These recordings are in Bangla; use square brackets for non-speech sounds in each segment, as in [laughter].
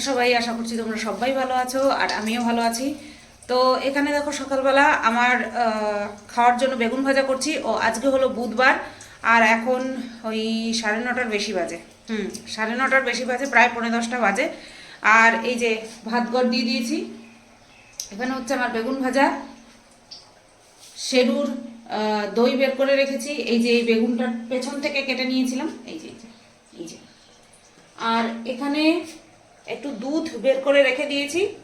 আছো সবাই আশা করছি তোমরা সবাই ভালো আছো আর আমিও ভালো আছি। তো এখানে দেখো সকালবেলা আমার খাওয়ার জন্য বেগুন ভাজা করছি। ও আজকে হলো বুধবার আর এখন ওই সাড়ে নটার বেশি বাজে। হুম সাড়ে নটার বেশি বাজে প্রায় পনেরো দশটা বাজে। আর এই যে ভাত গড় দিয়ে দিয়েছি। এখানে হচ্ছে আমার বেগুন ভাজা সেরুর দই বের করে রেখেছি। এই যে এই বেগুনটার পেছন থেকে কেটে নিয়েছিলাম। এই যে, এই যে। আর এখানে একটু দুধ বের করে রেখে দিয়েছি।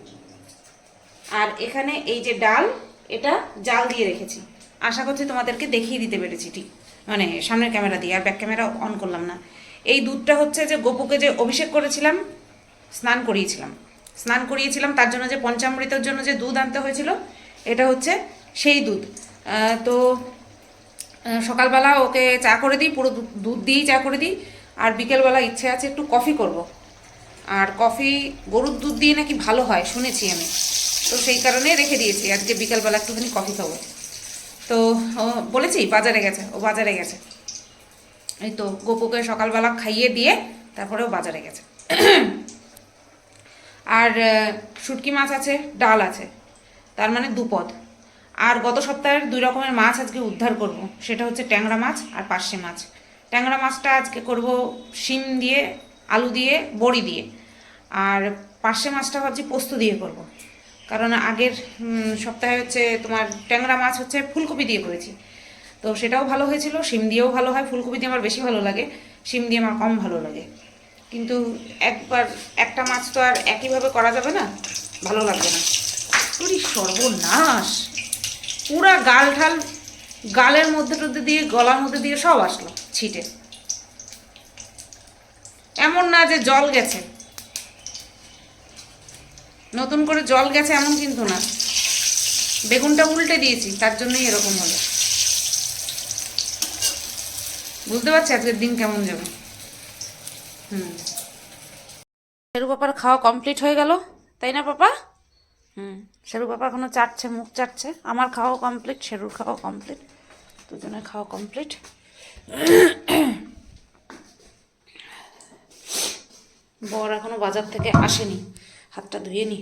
আর এখানে এই যে ডাল, এটা জাল দিয়ে রেখেছি। আশা করছি তোমাদেরকে দেখিয়ে দিতে পেরেছি ঠিক। মানে সামনের ক্যামেরা দিয়ে, আর ব্যাক ক্যামেরা অন করলাম না। এই দুধটা হচ্ছে যে গোপুকে যে অভিষেক করেছিলাম, স্নান করিয়েছিলাম। স্নান করিয়েছিলাম, তার জন্য যে পঞ্চামৃতের জন্য যে দুধ আনতে হয়েছিল, এটা হচ্ছে সেই দুধ। তো সকালবেলা ওকে চা করে দিই, পুরো দুধ- দিয়েই চা করে দিই। আর বিকেলবেলা ইচ্ছে আছে একটু কফি করব। আর কফি, গরুর দুধ দিয়ে নাকি ভালো হয়, শুনেছি আমি। তো সেই কারণে রেখে দিয়েছি আজকে বিকালবেলা একটুখানি কফি খাব। তো বলেছি, বাজারে গেছে, ও বাজারে গেছে। এই তো গোপুকে সকালবেলা খাইয়ে দিয়ে তারপরে ও বাজারে গেছে। আর শুটকি মাছ আছে, ডাল আছে, তার মানে দুপদ আর গত সপ্তাহের দুই রকমের মাছ আজকে উদ্ধার করব, সেটা হচ্ছে ট্যাংরা মাছ আর পার্শে মাছ। ট্যাংরা মাছটা আজকে করব শিম দিয়ে আলু দিয়ে, বড়ি দিয়ে। আর পার্শে মাছটা ভাবছি পোস্ত দিয়ে করব। কারণ আগের সপ্তাহে হচ্ছে তোমার ট্যাংরা মাছ হচ্ছে ফুলকপি দিয়ে করেছি। তো সেটাও ভালো হয়েছিল, শিম দিয়েও ভালো হয়, ফুলকপি দিয়ে আমার বেশি ভালো লাগে, শিম দিয়ে আমার কম ভালো লাগে। কিন্তু একবার একটা মাছ তো আর একইভাবে করা যাবে না, ভালো লাগবে না। পুরি সর্বনাশ! পুরা গাল ঠাল গালের মধ্যে টধ্যে দিয়ে, গলার মধ্যে দিয়ে সব আসলো ছিটে। এমন না যে জল গেছে। নতুন করে জল গেছে এমন কিন্তু না। বেগুনটা উল্টে দিয়েছি, তার জন্যই এরকম হলো। বুঝতে পারছি আজকের দিন কেমন যাবে হুম। শেরু পাপার খাওয়া কমপ্লিট হয়ে গেল, তাই না পাপা? হুম, শেরু পাপা এখনও চাটছে, মুখ চাটছে। আমার খাওয়া কমপ্লিট, শেরুর খাওয়া কমপ্লিট, দুজনের খাওয়া কমপ্লিট। বর এখনও বাজার থেকে আসেনি। হাতটা ধুয়ে নি।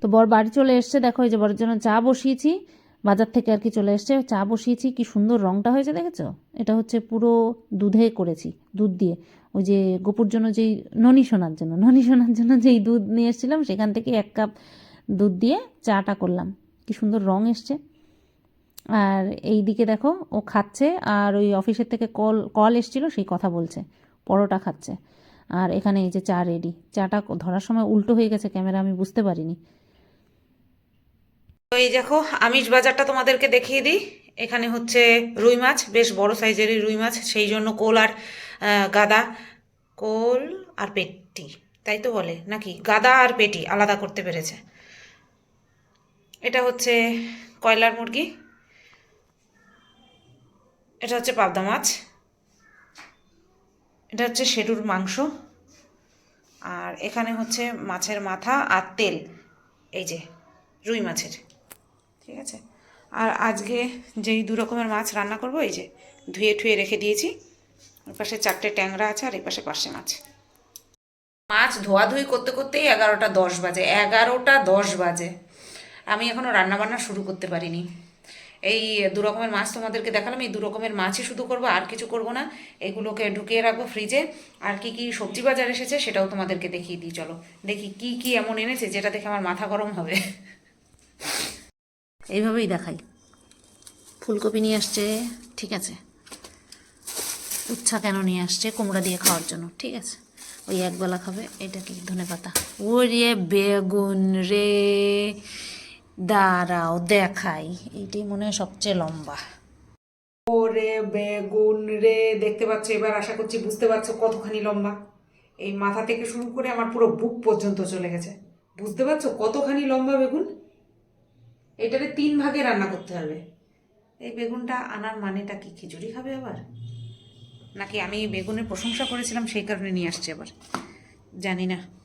তো বর বাড়ি চলে এসছে, দেখো এই যে বরের জন্য চা বসিয়েছি। বাজার থেকে আর কি চলে এসছে, চা বসিয়েছি, কি সুন্দর রঙটা হয়েছে দেখেছ? এটা হচ্ছে পুরো দুধে করেছি, দুধ দিয়ে। ওই যে গোপুর জন্য যেই ননি সোনার জন্য, ননি সোনার জন্য যেই দুধ নিয়ে এসেছিলাম, সেখান থেকে এক কাপ দুধ দিয়ে চাটা করলাম। কি সুন্দর রং এসছে। আর এই দিকে দেখো, ও খাচ্ছে, আর ওই অফিসের থেকে কল কল এসছিল, সেই কথা বলছে। পরোটা খাচ্ছে। আর এখানে এই যে চা রেডি চাটা ধরার সময় উল্টো হয়ে গেছে ক্যামেরা আমি বুঝতে পারিনি। তো এই দেখো, আমিষ বাজারটা তোমাদেরকে দেখিয়ে দিই। এখানে হচ্ছে রুই মাছ, বেশ বড় সাইজেরই রুই মাছ, সেই জন্য কোল আর গাদা। কোল আর পেটি, তাই তো বলে? নাকি? গাদা আর পেটি আলাদা করতে পেরেছে। এটা হচ্ছে কয়লার মুরগি। এটা হচ্ছে পাবদা মাছ। এটা হচ্ছে শেরুর মাংস। আর এখানে হচ্ছে মাছের মাথা আর তেল। এই যে, রুই মাছের। ঠিক আছে? আর আজকে যেই দু রকমের মাছ রান্না করব, এই যে ধুয়ে ঠুয়ে রেখে দিয়েছি। ওর পাশে চারটে ট্যাংরা আছে আর এই পাশে পাশে মাছ। মাছ ধোয়াধুয়ি করতে করতেই এগারোটা দশ বাজে। এগারোটা দশ বাজে। আমি এখনও রান্নাবান্না শুরু করতে পারিনি। এই দু রকমের মাছ তোমাদেরকে দেখালাম, এই দু রকমের মাছই শুধু করব, আর কিছু করব না। এগুলোকে ঢুকিয়ে রাখব ফ্রিজে আর কি কি সবজি বাজার এসেছে সেটাও তোমাদেরকে দেখিয়ে দিই, চলো। দেখি কি কি এমন এনেছে যেটা দেখে আমার মাথা গরম হবে। এইভাবেই দেখাই। ফুলকপি নিয়ে আসছে, ঠিক আছে। উচ্ছা কেন নিয়ে আসছে, কুমড়া দিয়ে খাওয়ার জন্য, ঠিক আছে। ওই একবেলা খাবে, এটা কি ধনে পাতা ওরে বেগুন রে। দাঁড়াও, দেখাই। এইটাই মনে হয় সবচেয়ে লম্বা। ওরে বেগুন রে, দেখতে পাচ্ছ, এবার আশা করছি বুঝতে পারছ কতখানি লম্বা। এই মাথা থেকে শুরু করে আমার পুরো বুক পর্যন্ত চলে গেছে। বুঝতে পারছ কতখানি লম্বা বেগুন? এটারে তিন ভাগে রান্না করতে হবে। এই বেগুনটা আনার মানেটা কি? খিচুড়ি খাবে আবার? নাকি আমি বেগুনের প্রশংসা করেছিলাম, সেই কারণে নিয়ে আসছি আবার? জানি না।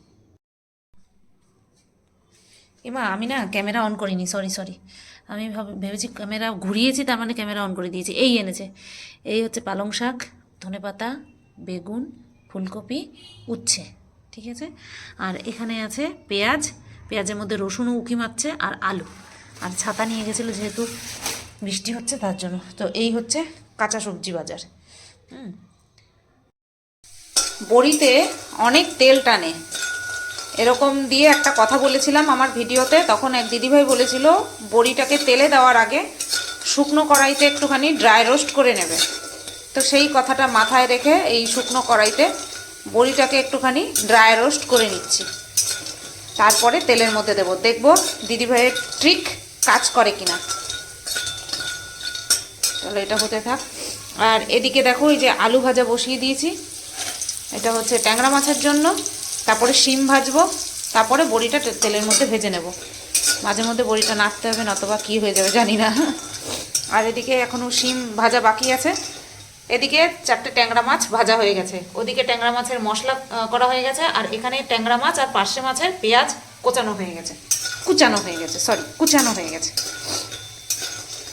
এমা আমি না ক্যামেরা অন করিনি সরি সরি আমি ভাব- ভেবেছি ক্যামেরা ঘুরিয়েছি, তার মানে ক্যামেরা অন করে দিয়েছি। এই এনেছে। এই হচ্ছে পালং শাক ধনেপাতা বেগুন, ফুলকপি, উচ্ছে, ঠিক আছে? আর এখানে আছে পেঁয়াজ। পেঁয়াজের মধ্যে রসুনও উকি মারছে আর আলু। আর ছাতা নিয়ে গেছিল যেহেতু বৃষ্টি হচ্ছে, তার জন্য। তো এই হচ্ছে কাঁচা সবজি বাজার। হুম। বড়িতে অনেক তেল টানে। এরকম দিয়ে একটা কথা বলেছিলাম আমার ভিডিওতে, তখন এক দিদিভাই বলেছিল, বড়িটাকে তেলে দেওয়ার আগে শুকনো কড়াইতে একটুখানি ড্রাই রোস্ট করে নেবে। তো সেই কথাটা মাথায় রেখে এই শুকনো কড়াইতে বড়িটাকে একটুখানি ড্রাই রোস্ট করে নিচ্ছি। তারপরে তেলের মধ্যে দেবো। দেখব দিদিভাইয়ের ট্রিক কাজ করে কিনা। তাহলে এটা হতে থাক। আর এদিকে দেখো, এই যে আলু ভাজা বসিয়ে দিয়েছি। এটা হচ্ছে ট্যাংরা মাছের জন্য। তারপরে শিম ভাজবো, তারপরে বড়িটা তেলের মধ্যে ভেজে নেব। মাঝে মধ্যে বড়িটা নাড়তে হবে, নতবা কী হয়ে যাবে জানি না। আর এদিকে এখনও শিম ভাজা বাকি আছে। এদিকে চারটে ট্যাংরা মাছ ভাজা হয়ে গেছে। ওদিকে ট্যাংরা মাছের মশলা করা হয়ে গেছে, আর এখানে ট্যাংরা মাছ আর পার্শে মাছের পেঁয়াজ কোচানো হয়ে গেছে। কুচানো হয়ে গেছে সরি কুচানো হয়ে গেছে।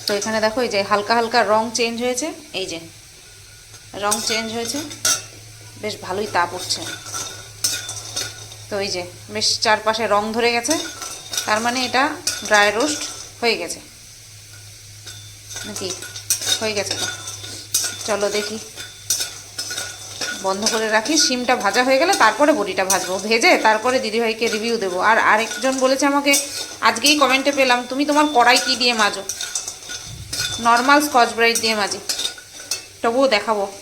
তো এখানে দেখো, এই যে হালকা হালকা রং চেঞ্জ হয়েছে। এই যে, রং চেঞ্জ হয়েছে। বেশ ভালোই তাপ উঠছে। তো এই যে, বেশ চারপাশে রং ধরে গেছে। তার মানে এটা ড্রাই রোস্ট হয়ে গেছে। নাকি? হয়ে গেছে তো। চলো দেখি। বন্ধ করে রাখি সিমটা ভাজা হয়ে গেলে তারপরে বড়িটা ভাজবো। ভেজে তারপরে দিদিভাইকে রিভিউ দেবো। আর আরেকজন বলেছে আমাকে, আজকেই কমেন্টে পেলাম, তুমি তোমার কড়াই কী দিয়ে মাজো? নর্মাল স্কচ ব্রাইট দিয়ে মাজি। তবুও দেখাবো।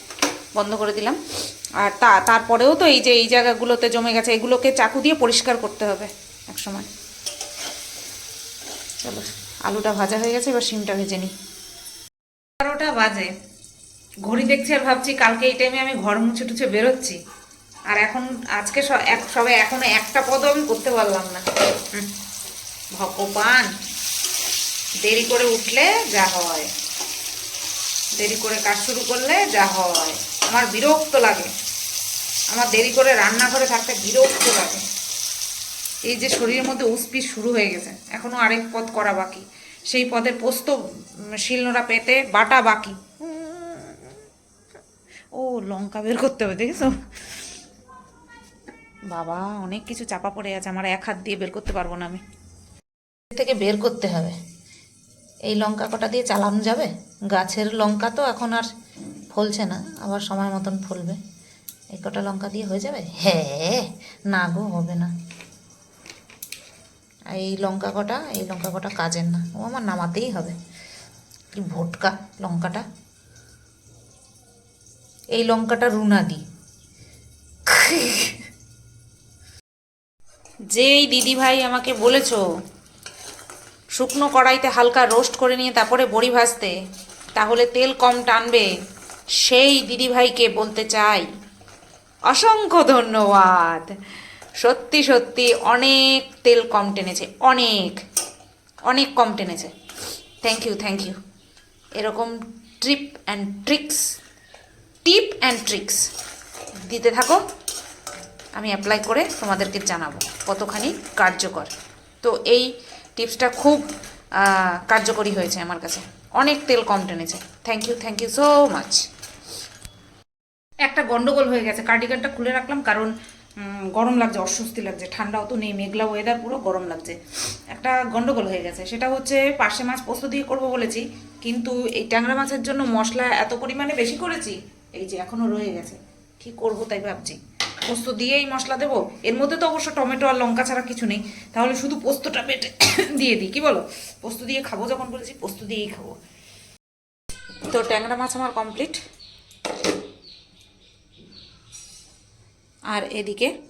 বন্ধ করে দিলাম। আর তা, তারপরেও তো এই যে এই জায়গাগুলোতে জমে গেছে, এগুলোকে চাকু দিয়ে পরিষ্কার করতে হবে এক সময় চলো, আলুটা ভাজা হয়ে গেছে, এবার শিমটা ভেজে নিই। বারোটা বাজে। ঘড়ি দেখছি আর ভাবছি কালকে এই টাইমে আমি ঘর মুছে টুছে বেরোচ্ছি। আর এখন আজকে এক, সবে এখনও একটা পদও আমি করতে পারলাম না। ভগবান! দেরি করে উঠলে যা হয়। দেরি করে কাজ শুরু করলে যা হয়। আমার বিরক্ত লাগে। আমার দেরি করে রান্নাঘরে থাকতে বিরক্ত লাগে। এই যে শরীরের মধ্যে উসপিস শুরু হয়ে গেছে এখনও আরেক পদ করা বাকি। সেই পদের পোস্ত শিলনোড়া পেতে বাটা বাকি। ও, লঙ্কা বের করতে হবে, দেখেছ? বাবা, অনেক কিছু চাপা পড়ে আছে, আমার এক হাত দিয়ে বের করতে পারব না আমি। থেকে বের করতে হবে। এই লঙ্কা কটা দিয়ে চালানো যাবে? গাছের লঙ্কা তো এখন আর ফলছে না, আবার সময় মতন ফলবে। এই কটা লঙ্কা দিয়ে হয়ে যাবে? হ্যাঁ না গো, হবে না। এই লঙ্কা কটা, এই লঙ্কা কটা কাজের না, ও আমার নামাতেই হবে। কি ভোটকা লঙ্কাটা? এই লঙ্কাটা রুনা দি। যেই দিদিভাই আমাকে বলেছ, শুকনো কড়াইতে হালকা রোস্ট করে নিয়ে তারপরে বড়ি ভাজতে, তাহলে তেল কম টানবে, সেই দিদিভাইকে বলতে চাই। অসংখ্য ধন্যবাদ। সত্যি সত্যি অনেক তেল কম টেনেছে, অনেক অনেক কম টেনেছে। থ্যাংক ইউ থ্যাংক ইউ এরকম trip and tricks tip and tricks দিতে থাকো। আমি অ্যাপ্লাই করে তোমাদেরকে জানাব কতখানি কার্যকর। তো এই টিপসটা খুব কার্যকরী হয়েছে আমার কাছে। অনেক তেল কম টেনেছে। Thank you thank you so much একটা গন্ডগোল হয়ে গেছে। কার্ডিগানটা খুলে রাখলাম কারণ গরম লাগছে, অস্বস্তি লাগছে, ঠান্ডাও তো নেই, মেঘলা ওয়েদার পুরো গরম লাগছে। একটা গন্ডগোল হয়ে গেছে। সেটা হচ্ছে পার্শে মাছ পোস্ত দিয়ে করব বলেছি, কিন্তু এই ট্যাংরা মাছের জন্য মশলা এত পরিমাণে বেশি করেছি, এই যে এখনও রয়ে গেছে। কি করব তাই ভাবছি। পোস্ত দিয়েই মশলা দেবো। এর মধ্যে তো অবশ্য টমেটো আর লঙ্কা ছাড়া কিছু নেই। তাহলে শুধু পোস্তটা বেটে [coughs] দিয়ে দিই, কি বলো? পোস্ত দিয়ে খাব যখন বলেছি, পোস্ত দিয়েই খাব। তো ট্যাংরা মাছ আমার কমপ্লিট আর এদিকে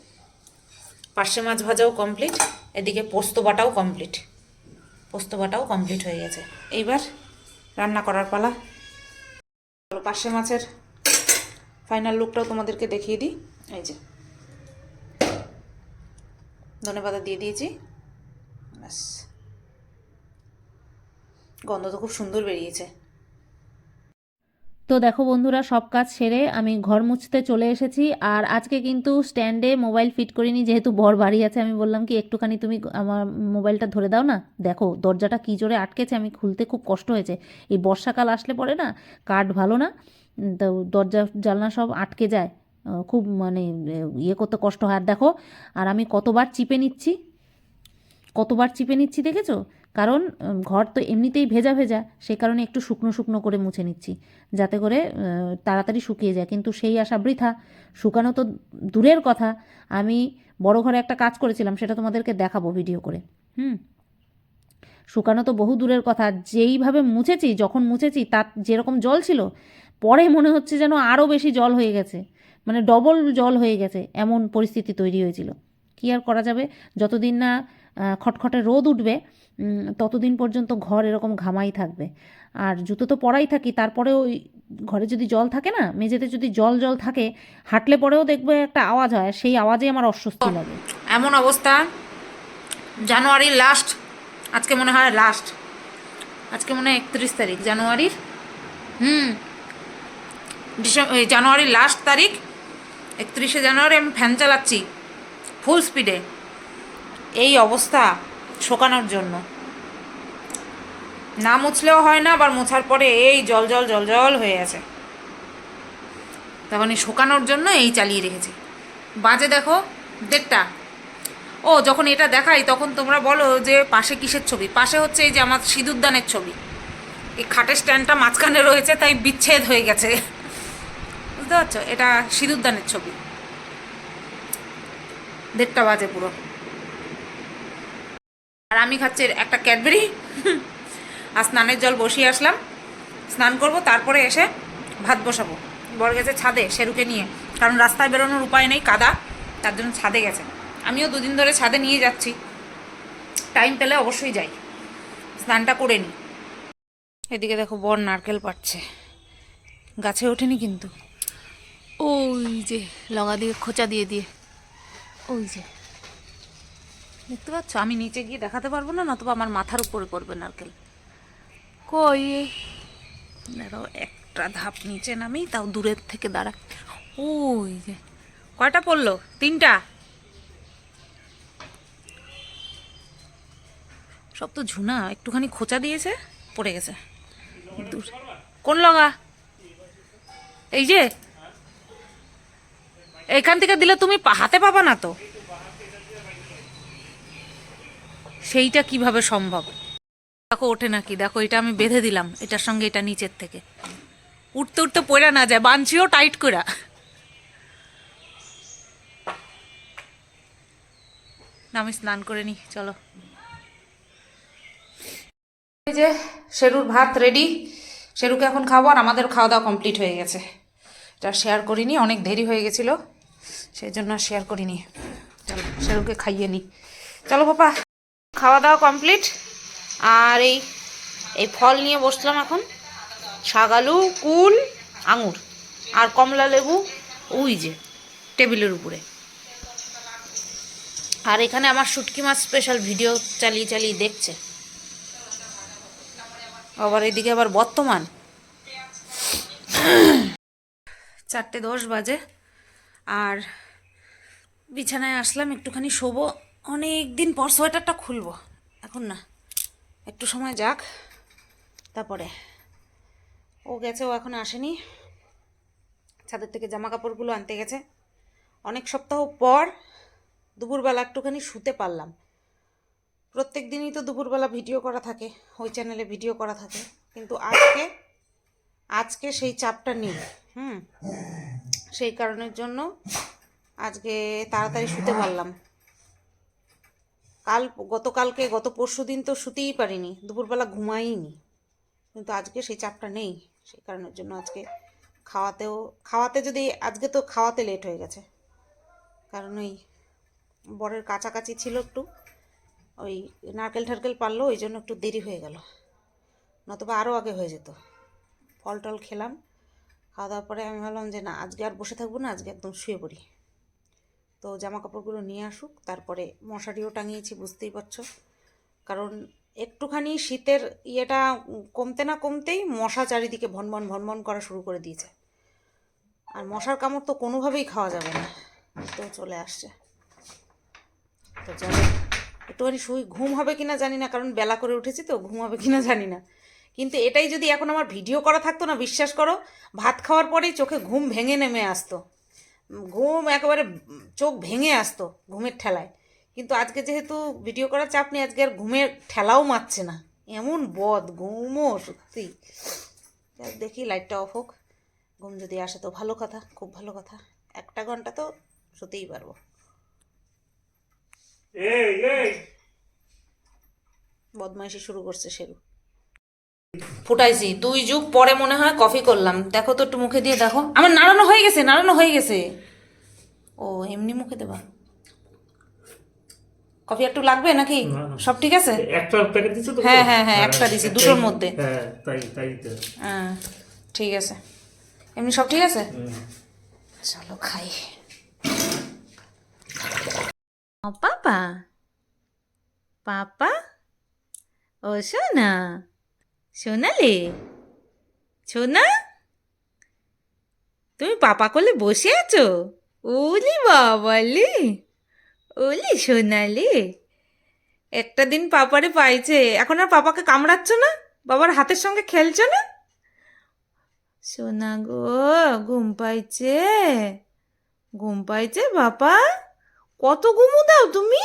পার্শে মাছ ভাজাও কমপ্লিট, এদিকে পোস্ত বাটাও কমপ্লিট। পোস্ত বাটাও কমপ্লিট হয়ে গেছে। এইবার রান্না করার পালা। পার্শে মাছের ফাইনাল লুকটাও তোমাদেরকে দেখিয়ে দিই। এই যে। ধনে পাতা দিয়ে দিয়েছি। ব্যাস। গন্ধ তো খুব সুন্দর বেরিয়েছে। তো দেখো বন্ধুরা, সব কাজ সেরে আমি ঘর মুছতে চলে এসেছি। আর আজকে কিন্তু স্ট্যান্ডে মোবাইল ফিট করিনি, যেহেতু বর বাড়ি আছে, আমি বললাম কি, একটুখানি তুমি আমার মোবাইলটা ধরে দাও না। দেখো, দরজাটা কী জোরে আটকেছে, আমি খুলতে খুব কষ্ট হয়েছে। এই বর্ষাকাল আসলে পরে না, কাঠ ভালো না, তো দরজা, জানলা সব আটকে যায়। খুব মানে ইয়ে করতে কষ্ট হয়। আর দেখো, আর আমি কতবার চিপে নিচ্ছি, কতবার চিপে নিচ্ছি, দেখেছ? কারণ ঘর তো এমনিতেই ভেজা ভেজা, সেই কারণে একটু শুকনো শুকনো করে মুছে নিচ্ছি, যাতে করে তাড়াতাড়ি শুকিয়ে যায়। কিন্তু সেই আশা বৃথা, শুকানো তো দূরের কথা। আমি বড় ঘরে একটা কাজ করেছিলাম, সেটা তোমাদেরকে দেখাবো ভিডিও করে। হুম? শুকানো তো বহু দূরের কথা, যেইভাবে মুছেছি, যখন মুছেছি, তার যেরকম জল ছিল, পরে মনে হচ্ছে যেন আরও বেশি জল হয়ে গেছে মানে ডবল জল হয়ে গেছে, এমন পরিস্থিতি তৈরি হয়েছিল। কী আর করা যাবে? যতদিন না খটখটে রোদ উঠবে ততদিন পর্যন্ত ঘর এরকম ঘামাই থাকবে। আর জুতো তো পরাই থাকি তারপরেও ওই ঘরে যদি জল থাকে না মেঝেতে যদি জল জল থাকে হাঁটলে পরেও দেখবে একটা আওয়াজ হয় সেই আওয়াজে আমার অস্বস্তি লাগে। এমন অবস্থা। জানুয়ারির লাস্ট আজকে মনে হয় লাস্ট আজকে মনে হয় একত্রিশ তারিখ জানুয়ারির হুম ডিসেম্বর জানুয়ারির লাস্ট তারিখ একত্রিশে জানুয়ারি আমি ফ্যান চালাচ্ছি ফুল স্পিডে এই অবস্থা শোকানোর জন্য। না মুছলেও হয় না, আবার মোছার পরে এই জল জল জল জল হয়ে আছে। তখন শোকানোর জন্য এই চালিয়ে রেখেছি। বাজে দেখো, দেড়টা। ও, যখন এটা দেখাই তখন তোমরা বলো যে পাশে কিসের ছবি? পাশে হচ্ছে এই যে আমার সিঁদুরদানের ছবি। এই খাটের স্ট্যান্ডটা মাঝখানে রয়েছে, তাই বিচ্ছেদ হয়ে গেছে। বুঝতে পারছ? এটা সিঁদুরদানের ছবি। দেড়টা বাজে পুরো। আর আমি খাচ্ছি একটা ক্যাডবেরি। আর স্নানের জল বসিয়ে আসলাম। স্নান করব, তারপরে এসে ভাত বসাবো। বর গেছে ছাদে সেরুকে নিয়ে। কারণ রাস্তায় বেরোনোর উপায় নেই, কাদা। তার জন্য ছাদে গেছে। আমিও দুদিন ধরে ছাদে নিয়ে যাচ্ছি। টাইম পেলে অবশ্যই যাই। স্নানটা করে নিই এদিকে দেখো বর নারকেল পাচ্ছে গাছে ওঠেনি কিন্তু। ওই যে লগা দিয়ে খোঁচা দিয়ে দিয়ে। ওই যে। দেখতে পাচ্ছ? আমি নিচে গিয়ে দেখাতে পারব না নতুবা আমার মাথার উপরে পড়বে নারকেল। কই? দেখো একটা ধাপ নিচে নামি তাও দূরের থেকে দাঁড়া। ওই যে কয়টা পড়ল? তিনটা? সব তো ঝুনা একটুখানি খোঁচা দিয়েছে পড়ে গেছে। দূর। কোন লগা? এই যে এখান থেকে দিলে তুমি হাতে পাবা না তো? সেইটা কীভাবে সম্ভব? দেখো, ওঠে নাকি? দেখো, এটা আমি বেঁধে দিলাম। এটার সঙ্গে এটা নিচের থেকে। উঠতে উঠতে পড়া না যায় বাঞ্চিও টাইট করা আমি স্নান করে নি চলো। যে, শেরুর ভাত রেডি শেরুকে এখন খাব আর আমাদের খাওয়া দাওয়া কমপ্লিট হয়ে গেছে। এটা শেয়ার করিনি, অনেক দেরি হয়ে গেছিল। সেই জন্য শেয়ার করিনি। চলো, শেরুকে খাইয়ে নি চলো, পাপা। খাওয়া দাওয়া কমপ্লিট আর এই এই ফল নিয়ে বসলাম এখন। শাগালু কুল, আঙুর। আর কমলা লেবু, ওই যে, টেবিলের উপরে। আর এখানে আমার শুটকি মাছ স্পেশাল ভিডিও চালিয়ে চালিয়ে দেখছে। আবার এদিকে আবার বর্তমান। চারটে দশ বাজে। আর বিছানায় আসলাম, একটুখানি শোবো। অনেক দিন পর সোয়েটারটা খুলবো। এখন না, একটু সময় যাক। তারপরে, ও গেছে, ও এখন আসেনি। ছাদের থেকে জামা কাপড়গুলো আনতে গেছে। অনেক সপ্তাহ পর দুপুরবেলা একটুখানি শুতে পারলাম। প্রত্যেক দিনই তো দুপুরবেলা ভিডিও করা থাকে, ওই চ্যানেলে ভিডিও করা থাকে। কিন্তু আজকে আজকে সেই চাপটা নেই, হুম? সেই কারণের জন্য আজকে তাড়াতাড়ি শুতে পারলাম। কাল, গতকালকে, গত পরশু দিন তো শুতেই পারিনি, দুপুরবেলা ঘুমাইনি। কিন্তু আজকে সেই চাপটা নেই, সেই কারণের জন্য আজকে খাওয়াতেও, খাওয়াতে যদি, আজকে তো খাওয়াতে লেট হয়ে গেছে। কারণ ওই বরের কাছাকাছি ছিল একটু, ওই নারকেল ঠারকেল পারল, ওই জন্য একটু দেরি হয়ে গেল। নতুবা আরও আগে হয়ে যেত। ফল টল খেলাম খাওয়া দাওয়ার পরে আমি ভাবলাম যে না, আজকে আর বসে থাকব না, আজকে একদম শুয়ে পড়ি। তো জামা কাপড়গুলো নিয়ে আসুক, তারপরে মশারিও টাঙিয়েছি, বুঝতেই পারছ। কারণ একটুখানি শীতের ইয়েটা কমতে না কমতেই মশা চারিদিকে ভনভন ভনভন করা শুরু করে দিয়েছে। আর মশার কামড় তো কোনোভাবেই খাওয়া যাবে না। তো চলে আসছে। তো চলো একটুখানি শুই, ঘুম হবে কিনা জানি না, কারণ বেলা করে উঠেছি তো, ঘুম হবে কিনা জানি না। কিন্তু এটাই যদি এখন আমার ভিডিও করা থাকতো না, বিশ্বাস করো, ভাত খাওয়ার পরেই চোখে ঘুম ভেঙে নেমে আসতো। ঘুম একেবারে চোখ ভেঙে আসতো ঘুমের ঠেলায়। কিন্তু আজকে যেহেতু ভিডিও করার চাপ নেই আজকে আর ঘুমের ঠেলাও মারছে না। এমন বদ ঘুমও সত্যি। দেখি লাইটটা অফ হোক। ঘুম যদি আসে তো ভালো কথা খুব ভালো কথা। একটা ঘণ্টা তো শুতেই পারব। বদমাইশি শুরু করছে শেরু। ফুটাইছি দুই যুগ পরে মনে হয় কফি করলাম। দেখো তো একটু মুখে দিয়ে দেখো। আমার নাড়ানো হয়ে গেছে নাড়ানো হয়ে গেছে। ও এমনি মুখে দেবা? কফি একটু লাগবে নাকি। সব ঠিক আছে? একটা প্যাকেট দিছো তো? হ্যাঁ, হ্যাঁ, হ্যাঁ, একটা দিছি, দুটোর মধ্যে। হ্যাঁ তাই তাই হ্যাঁ ঠিক আছে। এমনি সব ঠিক আছে? চলো খাই। ও পাপা। পাপা? ও সোনা। সোনালে? সোনা? তুমি পাপা কোলে বসে আছো? ওলি বাবালে ওলি সোনালে একটা দিন পাপারে পাইছে, এখন আর পাপাকে কামড়াচ্ছ না? বাবার হাতের সঙ্গে খেলছো না? সোনা গো, ঘুম পাইছে। ঘুম পাইছে বাবা কত ঘুমু দাও তুমি?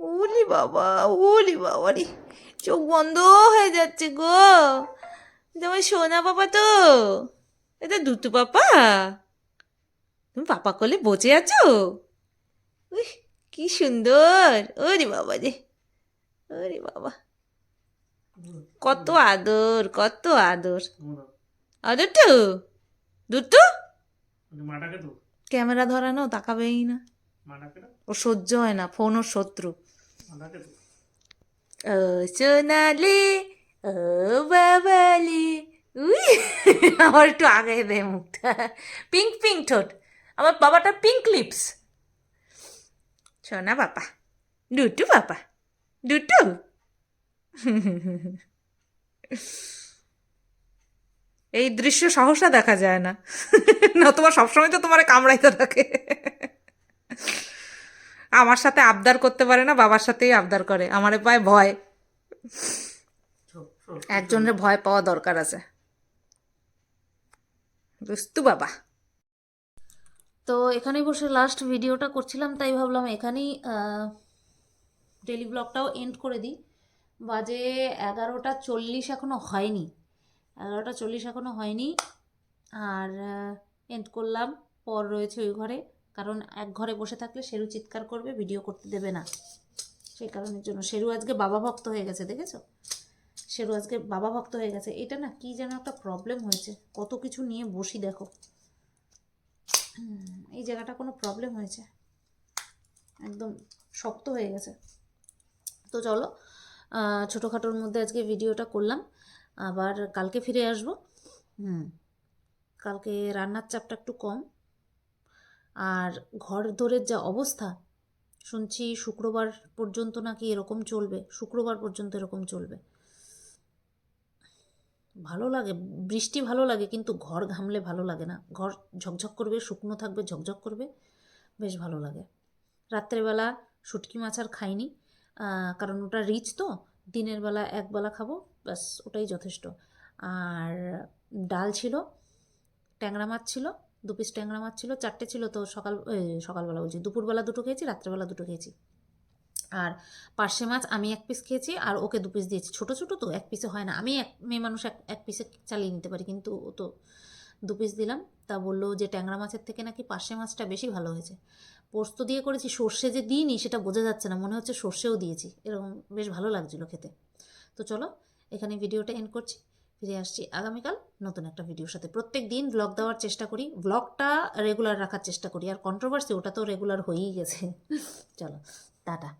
ওলি বাবা ওলি বাবা রে চোখ বন্ধ হয়ে যাচ্ছে গো। তোমার সোনা বাবা তো, এটা দুটো পাপা তুমি পাপা কোলে বসে আছো? উহ, কি সুন্দর। ওরে বাবা রে। ওরে বাবা। কত আদর কত আদর। আদর তো দুটো তো ক্যামেরা ধরানো তাকাবেই না। ও সহ্য হয় না ফোন ওর শত্রু। ও সোনালি ও বাবালি। উই আমার একটু আগে দে মুখটা। পিঙ্ক পিঙ্ক ঠোঁট। আমার বাবাটা পিঙ্ক লিপস সোনা বাবা, দুটু বাবা, দুটু। এই দৃশ্য সহসা দেখা যায় না। না, তোমার সবসময় তো তোমার কামড়াইতে থাকে। আমার সাথে আবদার করতে পারে না, বাবার সাথেই আবদার করে। আমারে পায় ভয়। একজনের ভয় পাওয়া দরকার আছে। বুঝতু বাবা। তো এখানে বসে লাস্ট ভিডিওটা করছিলাম, তাই ভাবলাম এখানেই ডেলি ব্লগটাও এন্ড করে দিই। বাজে এগারোটা চল্লিশ এখনও হয়নি। এগারোটা চল্লিশ এখনও হয়নি। আর এন্ড করলাম। পর রয়েছে ওই ঘরে। কারণ এক ঘরে বসে থাকলে শেরু চিৎকার করবে ভিডিও করতে দেবে না। সেই কারণের জন্য। শেরু আজকে বাবা ভক্ত হয়ে গেছে, দেখেছ? শেরু আজকে বাবা ভক্ত হয়ে গেছে। এটা না কি যেন একটা প্রবলেম হয়েছে। কত কিছু নিয়ে বসি, দেখো। এই জায়গাটা কোনো প্রবলেম হয়েছে। একদম শক্ত হয়ে গেছে। তো চলো ছোটোখাটোর মধ্যে আজকে ভিডিওটা করলাম। আবার কালকে ফিরে আসব। হুম, কালকে রান্নার চাপটা একটু কম। আর ঘর দোরের যা অবস্থা, শুনছি শুক্রবার পর্যন্ত নাকি এরকম চলবে, শুক্রবার পর্যন্ত এরকম চলবে। ভালো লাগে, বৃষ্টি ভালো লাগে কিন্তু ঘর ঘামলে ভালো লাগে না। ঘর ঝকঝক করবে, শুকনো থাকবে, ঝকঝক করবে, বেশ ভালো লাগে। রাত্রেবেলা শুটকি মাছ আর খাইনি কারণ ওটা রিচ তো, দিনের বেলা একবেলা খাব, ব্যাস ওটাই যথেষ্ট। আর ডাল ছিল, ট্যাংরা মাছ ছিল, দু পিস ট্যাংরা মাছ ছিল, চারটে ছিল তো সকাল সকালবেলা বলছি, দুপুরবেলা দুটো খেয়েছি, রাত্রেবেলা দুটো খেয়েছি। আর পার্শে মাছ আমি এক পিস খেয়েছি, আর ওকে দু পিস দিয়েছি। ছোটো ছোটো তো এক পিসে হয় না। আমি এক, মেয়ে মানুষ এক এক পিসে চালিয়ে নিতে পারি, কিন্তু ও তো দু পিস দিলাম। তা বলল যে ট্যাংরা মাছের থেকে নাকি পার্শে মাছটা বেশি ভালো হয়েছে। পোস্ত দিয়ে করেছি, সর্ষে যে দিইনি সেটা বোঝা যাচ্ছে না, মনে হচ্ছে সর্ষেও দিয়েছি। এরকম বেশ ভালো লাগছিল খেতে। তো চলো, এখানে ভিডিওটা এন্ড করছি। ফিরে আসছি আগামীকাল নতুন একটা ভিডিওর সাথে। প্রত্যেক দিন ব্লগ দেওয়ার চেষ্টা করি। ব্লগটা রেগুলার রাখার চেষ্টা করি। আর কন্ট্রোভার্সি ওটা তো রেগুলার হয়েই গেছে। [laughs] চলো, টাটা।